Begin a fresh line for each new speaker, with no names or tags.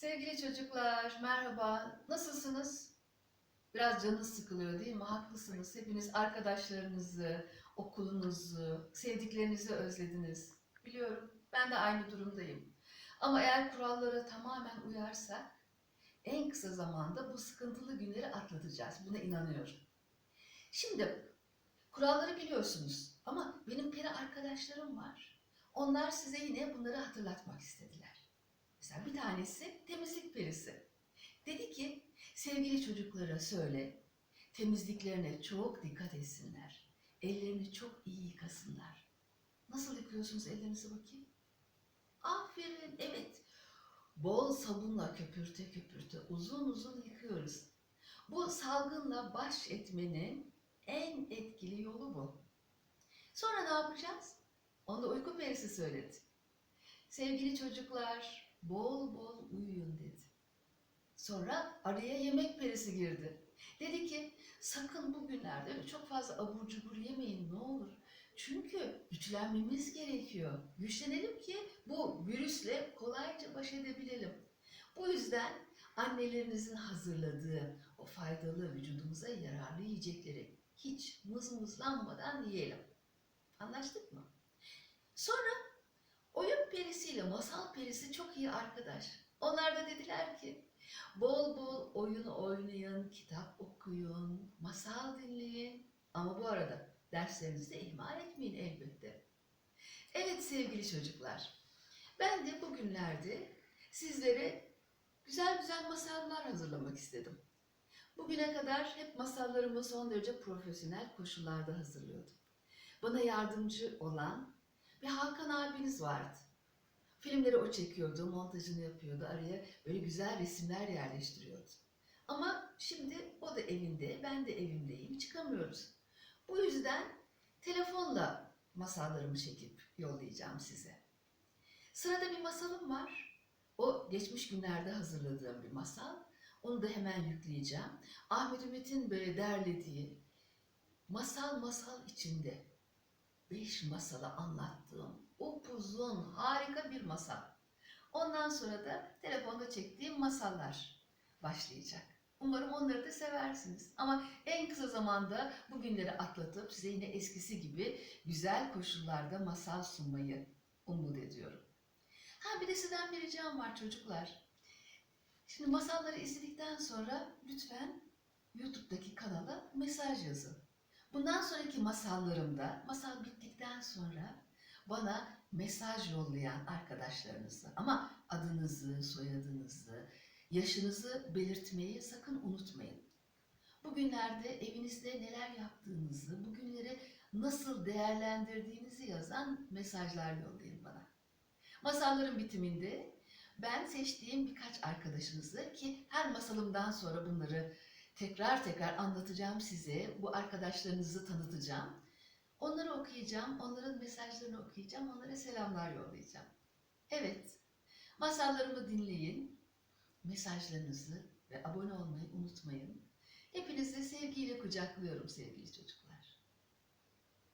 Sevgili çocuklar, merhaba. Nasılsınız? Biraz canınız sıkılıyor değil mi? Haklısınız. Hepiniz arkadaşlarınızı, okulunuzu, sevdiklerinizi özlediniz. Biliyorum. Ben de aynı durumdayım. Ama eğer kurallara tamamen uyarsak en kısa zamanda bu sıkıntılı günleri atlatacağız. Buna inanıyorum. Şimdi kuralları biliyorsunuz ama benim peri arkadaşlarım var. Onlar size yine bunları hatırlatmak istediler. Mesela bir tanesi temizlik perisi. Dedi ki sevgili çocuklara söyle temizliklerine çok dikkat etsinler. Ellerini çok iyi yıkasınlar. Nasıl yıkıyorsunuz ellerinizi bakayım? Aferin evet. Bol sabunla köpürte köpürte uzun uzun yıkıyoruz. Bu salgınla baş etmenin en etkili yolu bu. Sonra ne yapacağız? Onu uyku perisi söyledi. Sevgili çocuklar, bol bol uyuyun dedi. Sonra araya yemek perisi girdi. Dedi ki sakın bugünlerde çok fazla abur cubur yemeyin ne olur. Çünkü güçlenmemiz gerekiyor. Güçlenelim ki bu virüsle kolayca baş edebilelim. Bu yüzden annelerinizin hazırladığı o faydalı vücudumuza yararlı yiyecekleri hiç mızmızlanmadan yiyelim. Anlaştık mı? Sonra perisiyle masal perisi çok iyi arkadaş. Onlar da dediler ki bol bol oyun oynayın, kitap okuyun, masal dinleyin. Ama bu arada derslerinizi de ihmal etmeyin elbette. Evet sevgili çocuklar, ben de bugünlerde sizlere güzel güzel masallar hazırlamak istedim. Bugüne kadar hep masallarımı son derece profesyonel koşullarda hazırlıyordum. Bana yardımcı olan bir Hakan abiniz vardı. Filmleri o çekiyordu, montajını yapıyordu, araya böyle güzel resimler yerleştiriyordu. Ama şimdi o da evinde, ben de evimdeyim, çıkamıyoruz. Bu yüzden telefonla masallarımı çekip yollayacağım size. Sırada bir masalım var. O geçmiş günlerde hazırladığım bir masal. Onu da hemen yükleyeceğim. Ahmet Ümit'in böyle derlediği masal masal içinde beş masalı anlattığım upuzun harika bir masal. Ondan sonra da telefonda çektiğim masallar başlayacak. Umarım onları da seversiniz. Ama en kısa zamanda bu günleri atlatıp size yine eskisi gibi güzel koşullarda masal sunmayı umut ediyorum. Ha bir de sizden bir ricam var çocuklar. Şimdi masalları izledikten sonra lütfen YouTube'daki kanala mesaj yazın. Bundan sonraki masallarımda, masal bittikten sonra bana mesaj yollayan arkadaşlarınızı ama adınızı, soyadınızı, yaşınızı belirtmeyi sakın unutmayın. Bugünlerde evinizde neler yaptığınızı, bugünleri nasıl değerlendirdiğinizi yazan mesajlar yollayın bana. Masalların bitiminde ben seçtiğim birkaç arkadaşınızı ki her masalımdan sonra bunları tekrar tekrar anlatacağım size. Bu arkadaşlarınızı tanıtacağım. Onları okuyacağım, onların mesajlarını okuyacağım, onlara selamlar yollayacağım. Evet, masallarımı dinleyin, mesajlarınızı ve abone olmayı unutmayın. Hepinizi sevgiyle kucaklıyorum sevgili çocuklar.